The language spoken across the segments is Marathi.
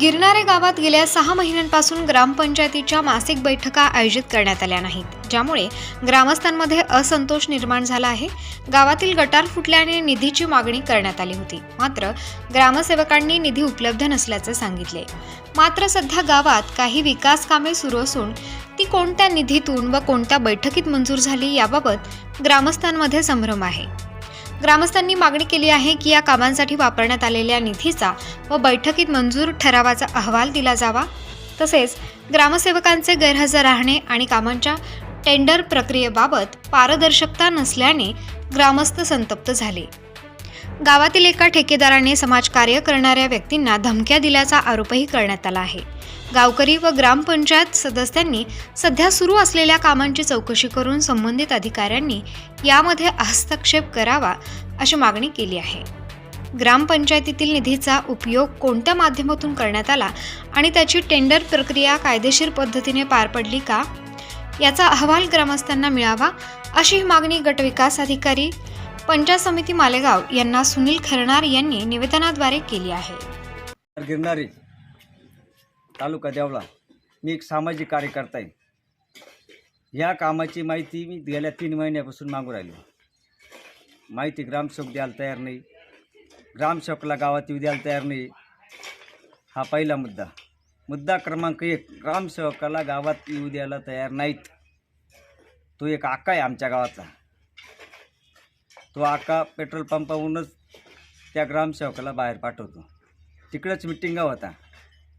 गिरणारे गावात गेल्या सहा महिन्यांपासून ग्रामपंचायतीच्या मासिक बैठका आयोजित करण्यात आल्या नाहीत ज्यामुळे ग्रामस्थांमध्ये असंतोष निर्माण झाला आहे. गावातील गटार फुटल्याने निधीची मागणी करण्यात आली होती. मात्र ग्रामसेवकांनी निधी उपलब्ध नसल्याचे सांगितले. मात्र सध्या गावात काही विकास कामे सुरू असून ती कोणत्या निधीतून व कोणत्या बैठकीत मंजूर झाली याबाबत ग्रामस्थांमध्ये संभ्रम आहे. ग्रामस्थांनी मागणी केली आहे की या कामांसाठी वापरण्यात आलेल्या निधीचा व बैठकीत मंजूर ठरावाचा अहवाल दिला जावा. तसेच ग्रामसेवकांचे गैरहजर राहणे आणि कामांच्या टेंडर प्रक्रियेबाबत पारदर्शकता नसल्याने ग्रामस्थ संतप्त झाले. गावातील एका ठेकेदाराने समाजकार्य करणाऱ्या व्यक्तींना धमक्या दिल्याचा आरोपही करण्यात आला आहे. गावकरी व ग्रामपंचायत सदस्यांनी सध्या सुरू असलेल्या कामांची चौकशी करून संबंधित अधिकाऱ्यांनी यामध्ये हस्तक्षेप करावा अशी मागणी केली आहे. ग्रामपंचायतीतील निधीचा उपयोग कोणत्या माध्यमातून करण्यात आला आणि त्याची टेंडर प्रक्रिया कायदेशीर पद्धतीने पार पडली का? याचा अहवाल ग्रामस्थांना मिळावा अशी मागणी गटविकास अधिकारी पंचायत समिती मालेगाव यांना सुनील खरणार यांनी निवेदनाद्वारे केली आहे. गिरणारी तालुका देवळा. मी एक सामाजिक कार्यकर्ता आहे. या कामाची माहिती मी गेल्या तीन महिन्यापासून मागू राहिलो. माहिती ग्रामसेवक द्यायला तयार नाही. ग्रामसेवकला गावात येऊ द्यायला तयार नाही. हा पहिला मुद्दा. मुद्दा क्रमांक एक ग्रामसेवकाला गावात येऊ द्यायला तयार नाहीत. तो एक आका आहे आमच्या गावातला. तो आका पेट्रोल पंपावरूनच त्या ग्रामसेवकाला बाहेर पाठवतो. तिकडंच मिटिंगा होता.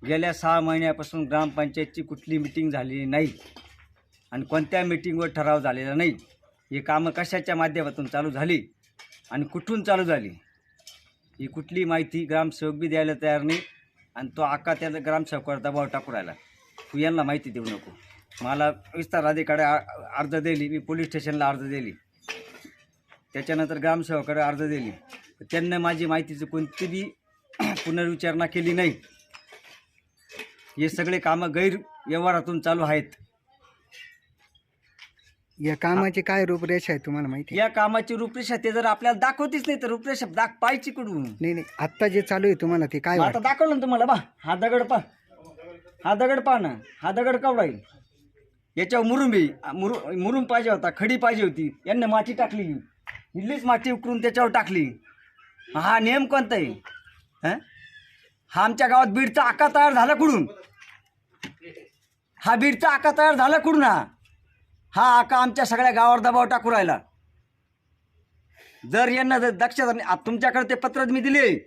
गेल्या सहा महिन्यापासून ग्रामपंचायतची कुठली मिटिंग झालेली नाही आणि कोणत्या मिटिंगवर ठराव झालेला नाही. ही कामं कशाच्या माध्यमातून चालू झाली आणि कुठून चालू झाली? ही कुठली माहिती ग्रामसेवक बी द्यायला तयार नाही आणि तो आका त्या ग्रामसेवकावर दबाव टाकू राहिला. तू यांना माहिती देऊ नको. मला विस्तार अधिकारी आ- अर्ज दिली मी पोलीस स्टेशनला अर्ज दिली. त्याच्यानंतर ग्रामसेवकाकडे अर्ज दिली. त्यांना माझी माहितीचं कोणती बी पुनर्विचारणा केली नाही. हे सगळे कामं गैर व्यवहारातून चालू आहेत. या कामाची काय रूपरेषा आहे तुम्हाला माहिती आहे? या कामाची रूपरेषा ते जर आपल्याला दाखवतीच नाही तर रूपरेषा दाख पाहायची कुठून? नाही नाही. आत्ता जे चालू आहे तुम्हाला ते काय मग आता वाटतं? दाखवलं ना तुम्हाला बा. हा दगड पा हा दगड पहा ना. हा दगड केवढा आहे. याच्यावर मुरुम आहे मुरु मुरुम पाहिजे होता खडी पाहिजे होती. यांनी माती टाकली इडलीच माती उकरून त्याच्यावर टाकली. हा नियम कोणता आहे हा आमच्या गावात बीडचा आका तयार झाला कुठून? हा बीडचा आका तयार झाला कुठून हा? हा आका आमच्या सगळ्या गावावर दबाव टाकू राहिला. जर यांना जर दक्षता तुमच्याकडे ते पत्र मी दिले.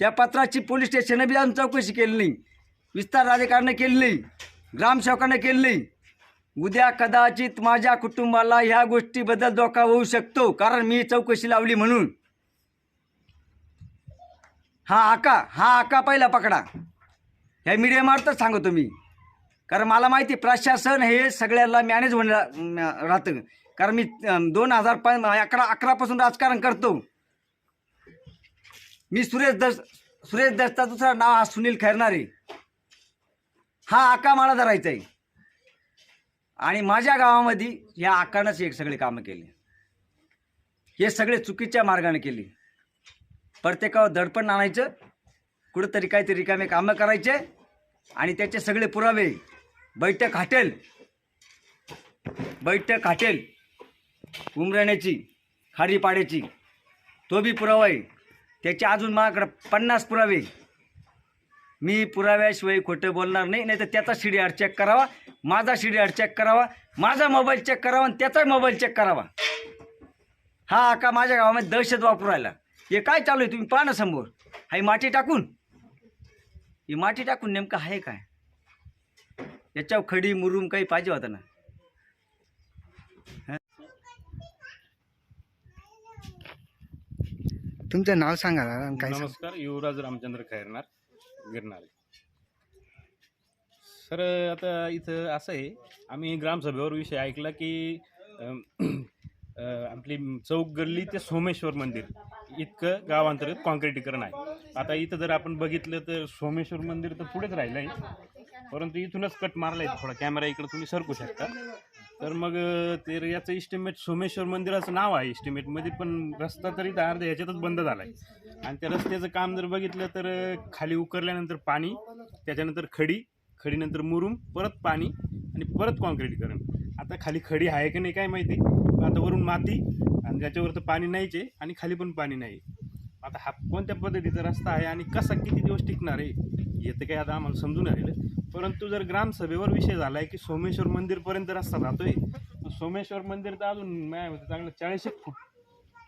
त्या पत्राची पोलीस स्टेशनं बी जाऊन चौकशी केली नाही. विस्तार अधिकाऱ्याने केली नाही. ग्रामसेवकाने केली नाही. उद्या कदाचित माझ्या कुटुंबाला ह्या गोष्टीबद्दल धोका होऊ शकतो कारण मी चौकशी लावली म्हणून. हा आका हा आका पहिला पकडा. ह्या मीडियामार्फतच सांगतो मी. कारण मला माहिती प्रशासन हे सगळ्याला मॅनेज होऊन रा- राहतं. कारण मी दोन हजार प अकरा अकरापासून राजकारण करतो. मी सुरेश दस सुरेश दसचा दुसरा नाव हा सुनील खैरनारे. हा आका मला धरायचा आहे आणि माझ्या गावामध्ये या आकानंच एक सगळे कामं केले. हे सगळे चुकीच्या मार्गाने केले. प्रत्येकावर दडपण आणायचं कुठंतरी काहीतरी रिकामे कामं करायचे आणि त्याचे सगळे पुरावे बैठक हाटेल बैठक हाटेल उमराण्याची खारीपाड्याची तो बी पुरावा आहे. त्याचे अजून माझ्याकडं पन्नास पुरावे. मी पुराव्याशिवाय खोटं बोलणार नाही नाही तर त्याचा सी डी आर चेक करावा माझा सी डी आर चेक करावा माझा मोबाईल चेक करावा आणि त्याचा मोबाईल चेक करावा. हा आका माझ्या गावामध्ये दहशत वापरू राहिला? हे काय चालू आहे तुम्ही पहा ना समोर. हा ही माती टाकून. ही माती टाकून नेमकं आहे काय? याच्यावर खडी मुरुम काही पाहिजे होता ना? तुमचं नाव सांगा काय सांगा? नमस्कार युवराज रामचंद्र खैरनार. गिरणारे सर आता इथं असं आहे आम्ही ग्रामसभेवर विषय ऐकला की आपली चौक गल्ली ते सोमेश्वर मंदिर इतकं गावांतर्गत कॉन्क्रिटीकरण आहे. आता इथं जर आपण बघितलं तर सोमेश्वर मंदिर तर पुढेच राहिलं आहे परंतु इथूनच कट मारला आहे थोडा कॅमेरा इकडे तुम्ही सरकू शकता. तर मग ते याचं इस्टिमेट सोमेश्वर मंदिराचं नाव आहे इस्टिमेटमध्ये पण रस्ता तरी त्या अर्ध्या ह्याच्यातच बंद झाला आहे आणि त्या रस्त्याचं काम जर बघितलं तर खाली उकरल्यानंतर पाणी त्याच्यानंतर खडी खडीनंतर मुरुम परत पाणी आणि परत कॉन्क्रीटीकरण. आता खाली खडी आहे की नाही काय माहिती आता वरून माती आणि त्याच्यावर तर पाणी नाहीच आहे आणि खाली पण पाणी नाही आता हा कोणत्या पद्धतीचा रस्ता आहे आणि कसा किती दिवस टिकणार आहे? हे तर काही आता आम्हाला समजून राहिलं. परंतु जर ग्रामसभेवर विषय झाला आहे की सोमेश्वर मंदिरपर्यंत रस्ता जातोय तर सोमेश्वर मंदिर तर अजून माझ्या चांगलं चाळीस एक फूट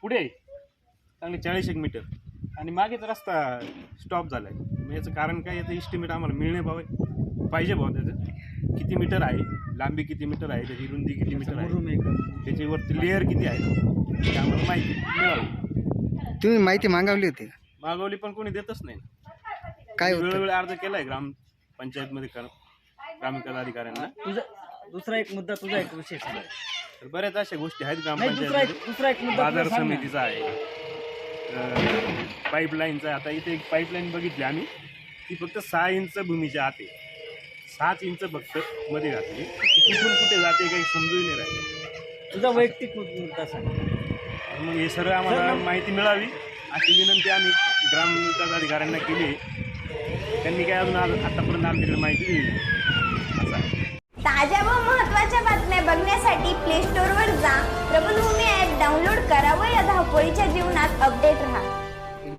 पुढे आहे. चांगले चाळीस एक मीटर. आणि मागेच रस्ता स्टॉप झाला आहे मग याचं कारण काय याचं इस्टिमेट आम्हाला मिळणे भाव पाहिजे भाव त्याचं. किती मीटर आहे? लांबी किती मीटर आहे? त्याची रुंदी किती मीटर आहे? त्याच्यावरती लेअर किती आहे? ते आम्हाला माहिती मिळावी तुम्ही माहिती मागवली होती? मागवली पण कोणी देतच नाही. काय होतं वेळोवेळी अर्ज केलाय ग्राम पंचायतमध्ये कर ग्रामविकास अधिकाऱ्यांना. तुझा दुसरा एक मुद्दा तुझा एक विषय सांग. तर बऱ्याच अशा गोष्टी आहेत नाही दुसरा एक ग्रामपंचायत दुसरा एक मुद्दा बाजार तुला सांग ना. समितीचा आहे. पाईपलाईनचा आता इथे एक पाईपलाईन बघितली आम्ही. ती फक्त सहा इंच भूमीच्या आत आहे. सात इंच फक्त मध्ये घातली ती कुठून कुठे जाते काही समजून नाही राहिले. तुझा वैयक्तिक मुद- मुद्दा सांग. मग हे सगळं आम्हाला माहिती मिळावी अशी विनंती आम्ही ग्रामविकास अधिकाऱ्यांना केली आहे. त्यांनी काय अजून आतापर्यंत आमच्याकडे माहिती दिली नाही. असं ताज्या व महत्त्वाच्या बातम्या बघण्यासाठी प्ले स्टोअरवर जा. प्रबलभूमी ॲप डाउनलोड करा व या धावपळीच्या जीवनात अपडेट राहा.